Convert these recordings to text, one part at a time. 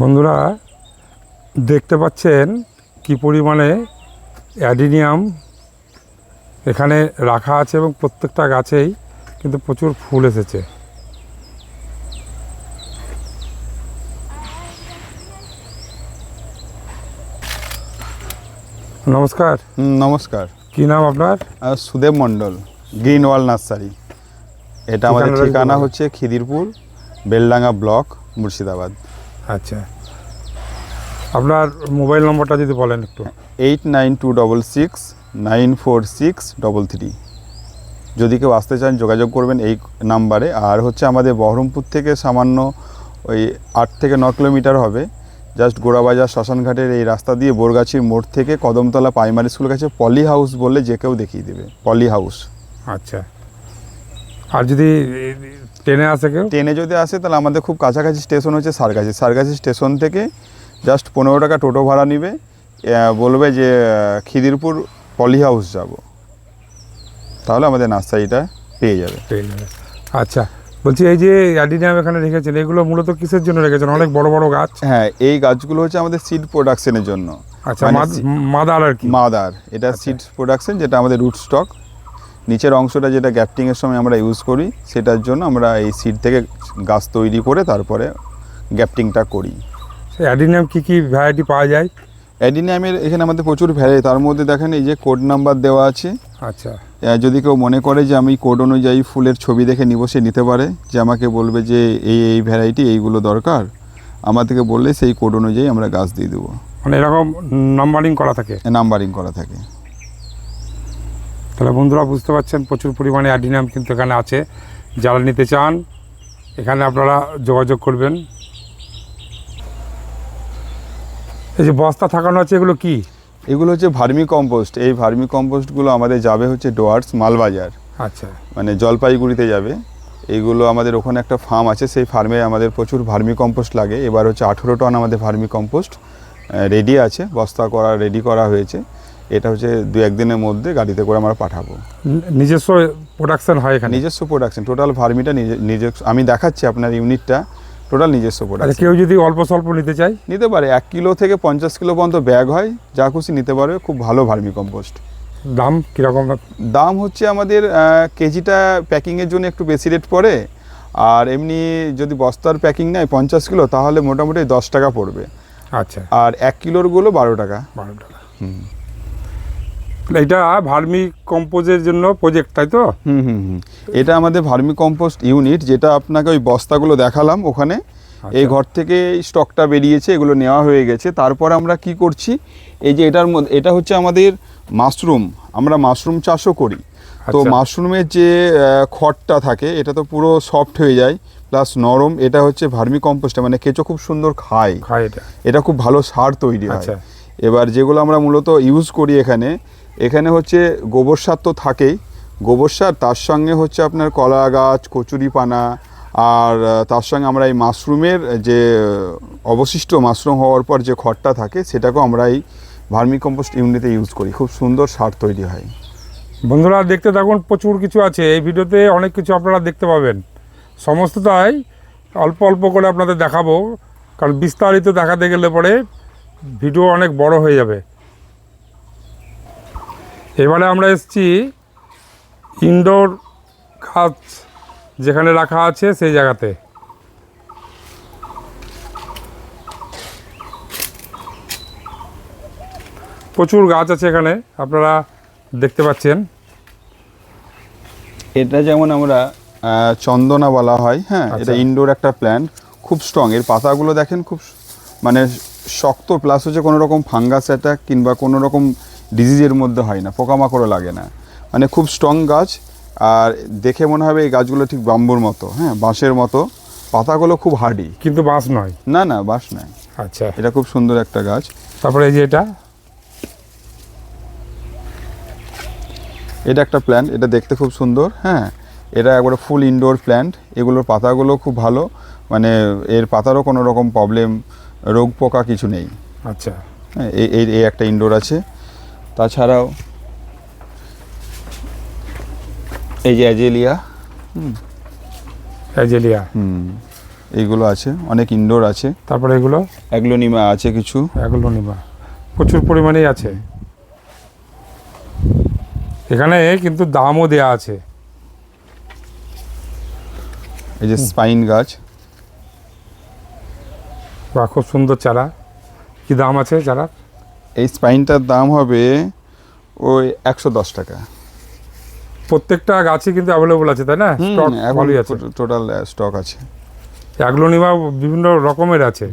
বন্ধুরা দেখতে পাচ্ছেন কি পরিমাণে অ্যাডিনিয়াম এখানে রাখা আছে এবং প্রত্যেকটা গাছেই কিন্তু প্রচুর ফুল এসেছে। নমস্কার। নমস্কার। কি নাম আপনার? Sudeb Mondal green wall nursery. এটা আমাদের ঠিকানা হচ্ছে খিদিরপুর বেলডাঙ্গা ব্লক মুর্শিদাবাদ। আচ্ছা। আপনার মোবাইল নম্বরটা যদি বলেন একটু। Eight nine two double six nine four six double three. যদি কেউ আসতে চান যোগাযোগ করবেন এই নাম্বারে। আর হচ্ছে আমাদের বহরমপুর থেকে সামান্য ওই আট থেকে ন কিলোমিটার হবে। জাস্ট গোড়াবাজার শ্মশানঘাটের এই রাস্তা দিয়ে বোরগাছির মোড় থেকে কদমতলা প্রাইমারি স্কুল কাছে পলি হাউস বললে যে কেউ দেখিয়ে দেবে। Poly house. আচ্ছা। আর যদি ট্রেনে আসে কেউ? ট্রেনে যদি আসে তাহলে আমাদের খুব কাছাকাছি স্টেশন হচ্ছে সারগাছি। সারগাছি স্টেশন থেকে জাস্ট পনেরো টাকা টোটো ভাড়া নিবে। বলবে যে খিদিরপুর পলি হাউস যাব। তাহলে আমাদের নার্সারিটা পেয়ে যাবে। পেয়ে যাবে। আচ্ছা বলছি এই যে অ্যাডিনিয়াম এখানে রেখেছেন এগুলো মূলত কিসের জন্য রেখেছেন? অনেক বড় বড় গাছ? হ্যাঁ এই গাছগুলো হচ্ছে আমাদের সিড প্রোডাকশনের জন্য। আচ্ছা মানে মাদার আর কি? মাদার এটা সিড প্রোডাকশন যেটা আমাদের রুট স্টক নিচের অংশটা যেটা গ্যাপটিংয়ের সময় আমরা ইউজ করি সেটার জন্য আমরা এই সিড থেকে গাছ তৈরি করে তারপরে গ্যাপটিংটা করি। সেই অ্যাডিনিয়াম কী কি ভ্যারাইটি পাওয়া যায়? অ্যাডিনিয়ামের এখানে আমাদের প্রচুর ভ্যারাইটি তার মধ্যে দেখেন এই যে কোড নাম্বার দেওয়া আছে। আচ্ছা। যদি কেউ মনে করে যে আমি কোড অনুযায়ী ফুলের ছবি দেখে নিব সে নিতে পারে। যে আমাকে বলবে যে এই এই ভ্যারাইটি এইগুলো দরকার আমার থেকে বললে সেই কোড অনুযায়ী আমরা গাছ দিয়ে দেবো। মানে এরকম নাম্বারিং করা থাকে? নাম্বারিং করা থাকে। তাহলে বন্ধুরা বুঝতে পারছেন প্রচুর পরিমাণে অ্যাডিনিয়াম কিন্তু এখানে আছে। যারা নিতে চান এখানে আপনারা যোগাযোগ করবেন। এই যে বস্তা থাকানো আছে এগুলো কি? এগুলো হচ্ছে ভার্মি কম্পোস্ট। এই ভার্মি কম্পোস্টগুলো আমাদের যাবে হচ্ছে ডোয়ার্স মালবাজার। আচ্ছা। মানে জলপাইগুড়িতে যাবে। এইগুলো আমাদের ওখানে একটা ফার্ম আছে সেই ফার্মে আমাদের প্রচুর ভার্মি কম্পোস্ট লাগে। এবার হচ্ছে আঠেরো টন আমাদের ভার্মি কম্পোস্ট রেডি আছে। বস্তা করা রেডি করা হয়েছে। এটা হচ্ছে দু একদিনের মধ্যে গাড়িতে করে আমরা পাঠাবো। নিজস্ব প্রোডাকশন হয় এখানে? নিজস্ব প্রোডাকশন টোটাল ভার্মিটা নিজে নিজস্ব আমি দেখাচ্ছি আপনার ইউনিটটা টোটাল নিজস্ব আচ্ছা প্রোডাকশন কেউ যদি অল্প স্বল্প নিতে চায়? নিতে পারে এক কিলো থেকে পঞ্চাশ কিলো পর্যন্ত ব্যাগ হয় যা খুশি নিতে পারবে খুব ভালো ভার্মি কম্পোস্ট দাম কীরকম? দাম হচ্ছে আমাদের কেজিটা প্যাকিংয়ের জন্য একটু বেশি রেট পড়ে আর এমনি যদি বস্তার প্যাকিং নেয় পঞ্চাশ কিলো তাহলে মোটামুটি দশ টাকা পড়বে। আচ্ছা। আর এক কিলোরগুলো বারো টাকা। বারো টাকা। হুম। এটা ভার্মি কম্পোজের জন্য প্রজেক্ট তাই তো? হুম হুম হুম। এটা আমাদের ভার্মি কম্পোস্ট ইউনিট যেটা আপনাকে ওই বস্তাগুলো দেখালাম ওখানে। এই ঘর থেকে স্টকটা বেরিয়েছে এগুলো নেওয়া হয়ে গেছে। তারপর আমরা কি করছি এই যে এটার মধ্যে এটা হচ্ছে আমাদের মাশরুম। আমরা মাশরুম চাষও করি। তো আচ্ছা। মাশরুমের যে খড়টা থাকে এটা তো পুরো সফট হয়ে যায় প্লাস নরম। এটা হচ্ছে ভার্মি কম্পোস্টে মানে কেঁচো খুব সুন্দর খায়। এটা খুব ভালো সার তৈরি হয়। আচ্ছা। এবার যেগুলো আমরা মূলত ইউজ করি এখানে এখানে হচ্ছে গোবর সার তো থাকেই। গোবর সার, তার সঙ্গে হচ্ছে আপনার কলা গাছ, কচুরি পানা, আর তার সঙ্গে আমরা এই মাশরুমের যে অবশিষ্ট মাশরুম হওয়ার পর যে খড়টা থাকে, সেটাকেও আমরা এই ভার্মি কম্পোস্ট ইউনিটে ইউজ করি। খুব সুন্দর সার তৈরি হয়। বন্ধুরা, দেখতে থাকুন, প্রচুর কিছু আছে। এই ভিডিওতে অনেক কিছু আপনারা দেখতে পাবেন। সমস্তটাই অল্প অল্প করে আপনাদের দেখাবো, কারণ বিস্তারিত দেখাতে গেলে পরে ভিডিও অনেক বড় হয়ে যাবে। এবারে আমরা এসেছি ইনডোর গাছ যেখানে রাখা আছে সেই জায়গাতে। প্রচুর গাছ আছে এখানে আপনারা দেখতে পাচ্ছেন। এটা যেমন আমরা চন্দনা বলা হয় হ্যাঁ? আচ্ছা। এটা ইনডোর একটা প্ল্যান্ট খুব স্ট্রং এর পাতাগুলো দেখেন খুব মানে শক্ত প্লাস হচ্ছে কোনো রকম ফাঙ্গাস অ্যাটাক কিংবা কোনো রকম ডিজিজের মধ্যে হয় না পোকামাকড়ও লাগে না। মানে খুব স্ট্রং গাছ আর দেখে মনে হবে এই গাছগুলো ঠিক বাম্বুর মতো হ্যাঁ বাঁশের মতো। পাতাগুলো খুব হার্ডি কিন্তু বাঁশ নয়? না না বাঁশ নয়। আচ্ছা। এটা খুব সুন্দর একটা গাছ। তারপরে এই যে এটা? এটা একটা প্ল্যান্ট এটা দেখতে খুব সুন্দর হ্যাঁ। এটা একবারে ফুল ইনডোর প্ল্যান্ট এগুলোর পাতাগুলো খুব ভালো। মানে এর পাতারও কোনো রকম প্রবলেম রোগ পোকা কিছু নেই। আচ্ছা। হ্যাঁ এই এই- এই একটা ইনডোর আছে। তাছাড়াও এই যে অ্যাজেলিয়া অ্যাজেলিয়া হুম এইগুলো আছে অনেক ইনডোর আছে। তারপরে এগুলো? অ্যাগ্লোনিমা আছে কিছু। এগুলো নিবা প্রচুর পরিমাণেই আছে। এখানে কিন্তু দামও দেয়া আছে। এই যে স্পাইন গাছ। বা খুব সুন্দর চারা। কি দাম আছে চারা এই স্পাইনটার দাম হবে ওই একশো দশ টাকা। প্রত্যেকটা গাছই কিন্তু অ্যাভেলেবল আছে তাই না? স্টক ভালোই আছে। টোটাল স্টক আছে। অ্যাগ্লোনিমা বিভিন্ন রকমের আছে।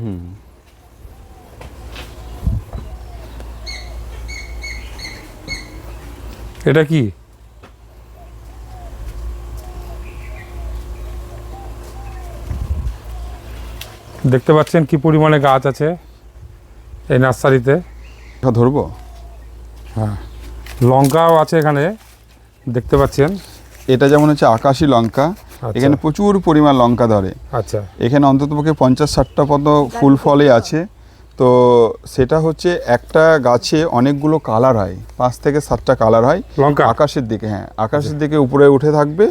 এটা কি? দেখতে পাচ্ছেন কি পরিমাণে গাছ আছে এই নার্সারিতে। ধরবো? লঙ্কাও আছে এখানে দেখতে পাচ্ছেন। এটা যেমন হচ্ছে আকাশি লঙ্কা আচ্ছা, এখানে প্রচুর পরিমাণ লঙ্কা ধরে। আচ্ছা। এখানে অন্ততপক্ষে পঞ্চাশ ষাটটা পদ ফুল ফলে আছে। তো সেটা হচ্ছে একটা গাছে অনেকগুলো কালার হয় পাঁচ থেকে সাতটা কালার হয় লঙ্কা? আকাশের দিকে হ্যাঁ। আকাশের দিকে উপরে উঠে থাকবে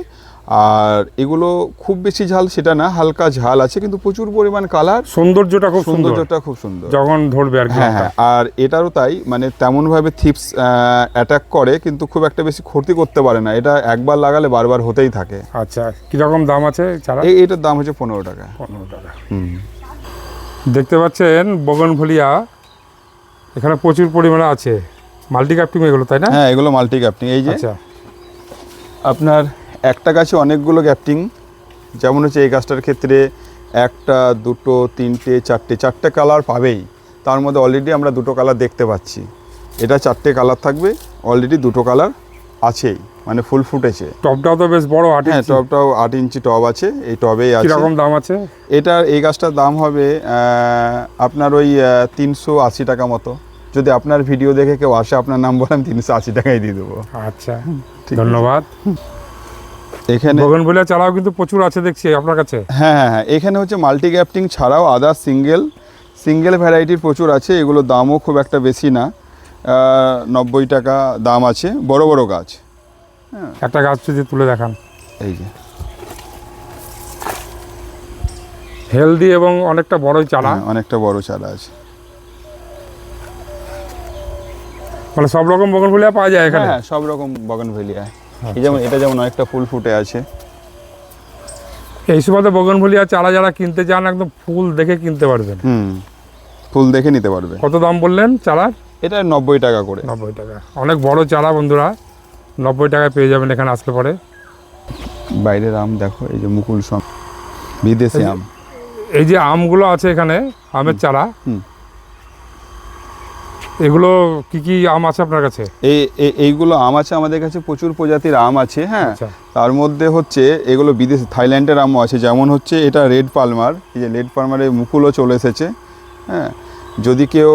আর এগুলো খুব বেশি ঝাল সেটা না হালকা ঝাল আছে কিন্তু প্রচুর পরিমাণ কালার সৌন্দর্যটা খুব সৌন্দর্যটা খুব সুন্দর। যখন ধরবে আর হ্যাঁ হ্যাঁ আর এটারও তাই মানে তেমনভাবে থিপস অ্যাটাক করে কিন্তু খুব একটা বেশি ক্ষতি করতে পারে না। এটা একবার লাগালে বারবার হতেই থাকে। আচ্ছা কীরকম দাম আছে চারা এই এটার দাম হচ্ছে পনেরো টাকা। পনেরো টাকা। হুম। দেখতে পাচ্ছেন বগনভলিয়া এখানে প্রচুর পরিমাণে আছে। মাল্টি ক্যাপটিং এগুলো তাই না? হ্যাঁ এগুলো মাল্টি গ্যাপটিং এই যে আচ্ছা। আপনার একটা গাছে অনেকগুলো গ্যাপটিং। যেমন হচ্ছে এই গাছটার ক্ষেত্রে একটা দুটো তিনটে চারটে চারটে কালার পাবেই। তার মধ্যে অলরেডি আমরা দুটো কালার দেখতে পাচ্ছি। এটা চারটে কালার থাকবে অলরেডি দুটো কালার আছেই মানে ফুল ফুটেছে। টপটাও তো বেশ বড় আট হ্যাঁ। টবটাও আট ইঞ্চি টব আছে এই টবেই আছে। কীরকম দাম আছে? এটার এই গাছটার দাম হবে আপনার ওই তিনশো আশি টাকা মতো। যদি আপনার ভিডিও দেখে কেউ আসে আপনার নাম বলেন তিনশো আশি টাকাই দিয়ে দেবো। আচ্ছা ঠিক ধন্যবাদ। এখানে বগনভলিয়া চারাও কিন্তু প্রচুর আছে দেখছি আপনার কাছে। হ্যাঁ হ্যাঁ হ্যাঁ। এখানে হচ্ছে মাল্টি গ্যাপটিং ছাড়াও আদার সিঙ্গেল সিঙ্গেল ভ্যারাইটির প্রচুর আছে। এগুলো দামও খুব একটা বেশি না। নব্বই টাকা দাম আছে। বড় বড় গাছ। একটা গাছ যদি তুলে দেখান। এই যে। হেলদি এবং অনেকটা বড়ই চারা। হ্যাঁ, অনেকটা বড় চারা আছে। মানে সব রকম বগনভলিয়া পাওয়া যায় এখানে? হ্যাঁ সব রকম বগন ভেলিয়া এই যেমন এটা যেমন অনেকটা ফুল ফুটে আছে। এই সুবাদে বগনভলিয়া চারা যারা কিনতে চান একদম ফুল দেখে কিনতে পারবেন। হুম ফুল দেখে নিতে পারবে। কত দাম বললেন চারার? এটা নব্বই টাকা করে। নব্বই টাকা। অনেক বড় চারা বন্ধুরা নব্বই টাকায় পেয়ে যাবেন এখানে আসলে পরে। বাইরের আম দেখো এই যে মুকুল সম বিদেশি আম। এই যে আমগুলো আছে এখানে আমের চারা। হুম। এগুলো কি কি আম আছে আপনার কাছে? এই এই- এইগুলো আম আছে আমাদের কাছে প্রচুর প্রজাতির আম আছে হ্যাঁ? আচ্ছা। তার মধ্যে হচ্ছে এগুলো বিদেশ থাইল্যান্ডের আমও আছে যেমন হচ্ছে এটা রেড পালমার এই যে রেড পালমারের মুকুলও চলে এসেছে হ্যাঁ? যদি কেউ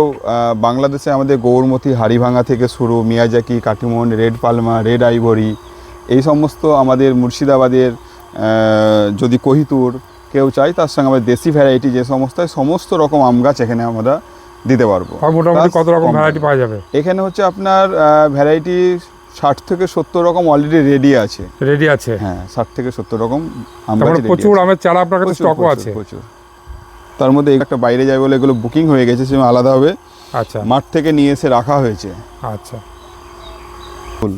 বাংলাদেশে আমাদের গৌরমতি হাড়িভাঙা থেকে শুরু Miyazaki Katimon red Palma red ivory এই সমস্ত আমাদের মুর্শিদাবাদের যদি কোহিতুর কেউ চাই তার সঙ্গে আমাদের দেশি ভ্যারাইটি যে সমস্ত হয়, সমস্ত রকম আম গাছ এখানে আমরা দিতে পারব। আর মোটামুটি কত রকম ভ্যারাইটি পাওয়া যাবে? এখানে হচ্ছে আপনার ভ্যারাইটি ষাট থেকে সত্তর রকম অলরেডি রেডি আছে। রেডি আছে? হ্যাঁ ষাট থেকে সত্তর রকম প্রচুর আমের চারা আপনার কাছে স্টকও আছে। প্রচুর। তার মধ্যে একটা বাইরে যায় বলে এগুলো বুকিং হয়ে গেছে সেটা আলাদাভাবে আচ্ছা। মাঠ থেকে নিয়ে এসে রাখা হয়েছে। আচ্ছা। ফুল।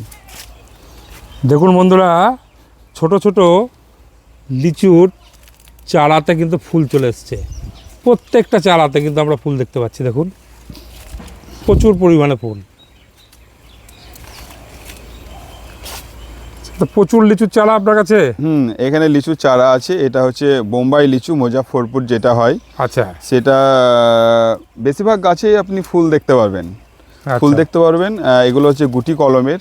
দেখুন বন্ধুরা ছোট ছোট লিচুর চারাতে কিন্তু ফুল চলে এসছে। প্রত্যেকটা চারাতে কিন্তু আমরা ফুল দেখতে পাচ্ছি দেখুন। প্রচুর পরিমাণে ফুল। প্রচুর লিচুর চারা আপনার কাছে? হুম এখানে লিচু চারা আছে। এটা হচ্ছে বোম্বাই লিচু মুজাফরপুর যেটা হয়। আচ্ছা। সেটা বেশিরভাগ গাছেই আপনি ফুল দেখতে পারবেন। ফুল আচ্ছা, দেখতে পারবেন। এগুলো হচ্ছে গুটি কলমের।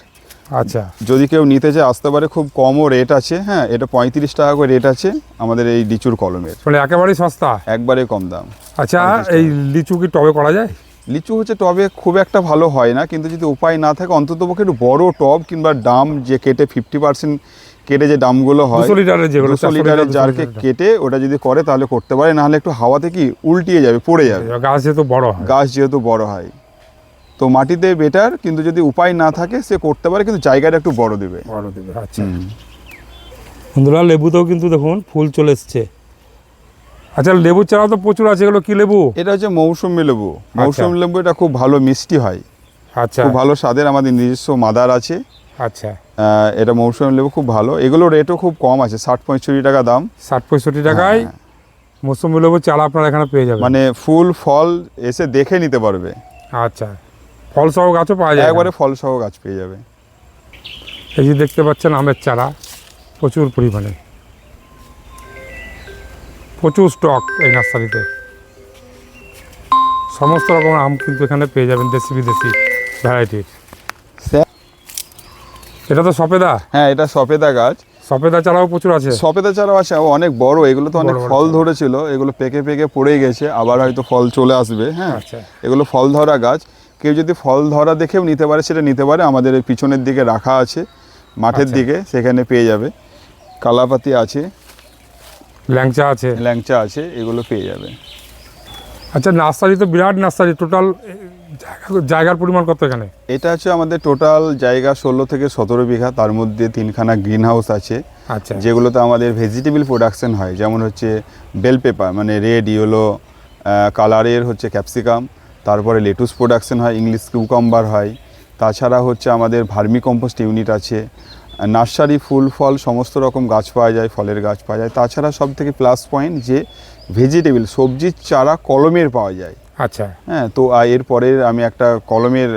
আচ্ছা। যদি কেউ নিতে চায় আসতে পারে খুব কমও রেট আছে হ্যাঁ এটা পঁয়ত্রিশ টাকা করে রেট আছে আমাদের এই লিচুর কলমের। মানে একেবারেই সস্তা? একবারে কম দাম। আচ্ছা এই লিচু কি টবে করা যায়? লিচু হচ্ছে টবে খুব একটা ভালো হয় না কিন্তু যদি উপায় না থাকে অন্তত পক্ষে একটু বড় টব কিংবা ডাম যে কেটে ফিফটি পার্সেন্ট কেটে যে ডামগুলো হয় দুশো লিটারের যেগুলো দুশো 400 লিটারের লিটার, 200 জারকে কেটে ওটা যদি করে তাহলে করতে পারে নাহলে একটু হাওয়াতে কি উল্টিয়ে যাবে পড়ে যাবে। গাছ যেহেতু বড় হয়। গাছ যেহেতু বড় হয়। তো মাটিতে বেটার কিন্তু যদি উপায় না থাকে সে করতে পারে কিন্তু জায়গাটা একটু বড় দেবে। বড় দেবে আচ্ছা। বন্ধুরা লেবুতেও কিন্তু দেখুন ফুল চলে এসছে। আচ্ছা লেবুর চারা তো প্রচুর আছে এগুলো কি লেবু? এটা হচ্ছে মৌসুমি লেবু। মৌসুমি লেবু এটা খুব ভালো মিষ্টি হয়। আচ্ছা। খুব ভালো স্বাদের আমাদের নিজস্ব মাদার আছে। আচ্ছা। এটা মৌসুমি লেবু খুব ভালো। এগুলো রেটও খুব কম আছে ষাট পঁয়ষট্টি টাকা দাম। ষাট পঁয়ষট্টি টাকায় হ্যাঁ, মৌসুমি লেবুর চারা আপনারা এখানে পেয়ে যাবেন। মানে ফুল ফল এসে দেখে নিতে পারবে। আচ্ছা। ফল সহ গাছও পাওয়া যায় একবারে এখানে। ফল সহ গাছ পেয়ে যাবে। এই যে দেখতে পাচ্ছেন আমের চারা প্রচুর পরিমাণে। প্রচুর স্টক এই নার্সারিতে। সমস্ত রকম আম কিন্তু এখানে পেয়ে যাবেন দেশি বিদেশি ভ্যারাইটির এটা তো সপেদা? হ্যাঁ এটা সফেদা গাছ। সপেদা চারাও প্রচুর আছে। সফেদা চারাও আছে ও অনেক বড় এগুলো তো অনেক ফল। ধরেছিল এগুলো পেকে পেকে পড়ে গেছে আবার হয়তো ফল চলে আসবে হ্যাঁ। আচ্ছা। এগুলো ফল ধরা গাছ কেউ যদি ফল ধরা দেখেও নিতে পারে সেটা নিতে পারে। আমাদের পিছনের দিকে রাখা আছে মাঠের আচ্ছা। দিকে সেখানে পেয়ে যাবে। কালাপাতি আছে। ল্যাংচা আছে। ল্যাংচা আছে এগুলো পেয়ে যাবে। আচ্ছা নার্সারি তো বিরাট নার্সারি টোটাল জায়গার পরিমাণ কত এখানে? এটা হচ্ছে আমাদের টোটাল জায়গা ষোলো থেকে সতেরো বিঘা তার মধ্যে তিনখানা গ্রিন হাউস আছে। আচ্ছা। যেগুলোতে আমাদের ভেজিটেবল প্রোডাকশন হয় যেমন হচ্ছে বেল পেপার মানে রেড ইয়েলো কালারের হচ্ছে ক্যাপসিকাম। তারপরে লেটুস প্রোডাকশন হয় ইংলিশ কিউকাম্বার হয়। তাছাড়া হচ্ছে আমাদের ভার্মি কম্পোস্ট ইউনিট আছে। নার্সারি ফুল ফল সমস্ত রকম গাছ পাওয়া যায় ফলের গাছ পাওয়া যায়। তাছাড়া সব থেকে প্লাস পয়েন্ট যে ভেজিটেবল সবজির চারা কলমের পাওয়া যায়। আচ্ছা। হ্যাঁ তো এরপরে আমি একটা কলমের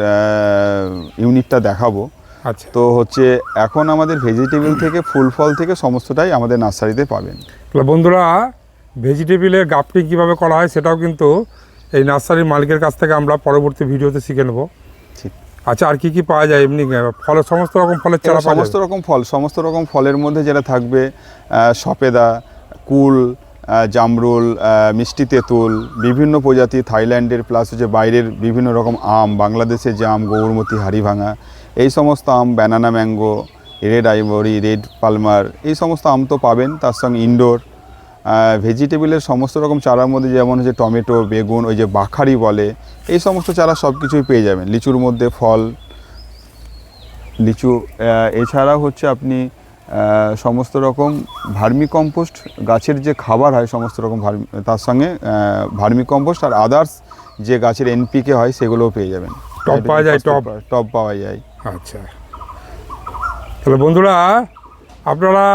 ইউনিটটা দেখাবো। আচ্ছা। তো হচ্ছে এখন আমাদের ভেজিটেবল থেকে ফুল ফল থেকে সমস্তটাই আমাদের নার্সারিতে পাবেন। তাহলে বন্ধুরা ভেজিটেবিলের গাফটিং কীভাবে করা হয় সেটাও কিন্তু এই নার্সারির মালিকের কাছ থেকে আমরা পরবর্তী ভিডিওতে শিখে নেব। আচ্ছা আর কি কি পাওয়া যায় এমনি ফলের সমস্ত রকম ফলের চারা সমস্ত রকম ফল সমস্ত রকম ফলের মধ্যে যেটা থাকবে সপেদা কুল জামরুল মিষ্টি তেঁতুল বিভিন্ন প্রজাতি থাইল্যান্ডের প্লাস হচ্ছে বাইরের বিভিন্ন রকম আম বাংলাদেশের যে আম গৌরমতি হাড়িভাঙা এই সমস্ত আম banana mango red ivory red Palmer এই সমস্ত আম তো পাবেন তার সঙ্গে ইনডোর ভেজিটেবলের সমস্ত রকম চারার মধ্যে যেমন হচ্ছে টমেটো বেগুন ওই যে বাখারি বলে এই সমস্ত চারা সব কিছুই পেয়ে যাবেন। লিচুর মধ্যে ফল লিচু আহ, এছাড়াও হচ্ছে আপনি সমস্ত রকম ভার্মি কম্পোস্ট গাছের যে খাবার হয় সমস্ত রকম ভার্মি তার সঙ্গে ভার্মি কম্পোস্ট আর আদার্স যে গাছের এনপিকে হয় সেগুলোও পেয়ে যাবেন। টব পাওয়া যায়, টব? টপ পাওয়া যায়। আচ্ছা। তাহলে বন্ধুরা আপনারা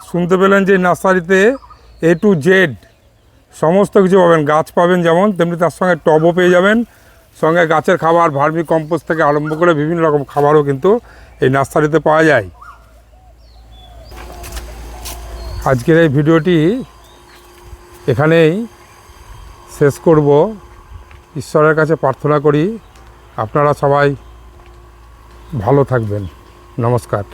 শুনতে পেলেন যে নার্সারিতে এ টু জেড সমস্ত কিছু পাবেন। গাছ পাবেন যেমন, তেমনি তার সঙ্গে টবও পেয়ে যাবেন। সঙ্গে গাছের খাবার, ভার্মি কম্পোস্ট থেকে আরম্ভ করে বিভিন্ন রকম খাবারও কিন্তু এই নার্সারিতে পাওয়া যায়। আজকের এই ভিডিওটি এখানেই শেষ করব। ঈশ্বরের কাছে প্রার্থনা করি। আপনারা সবাই ভালো থাকবেন। নমস্কার।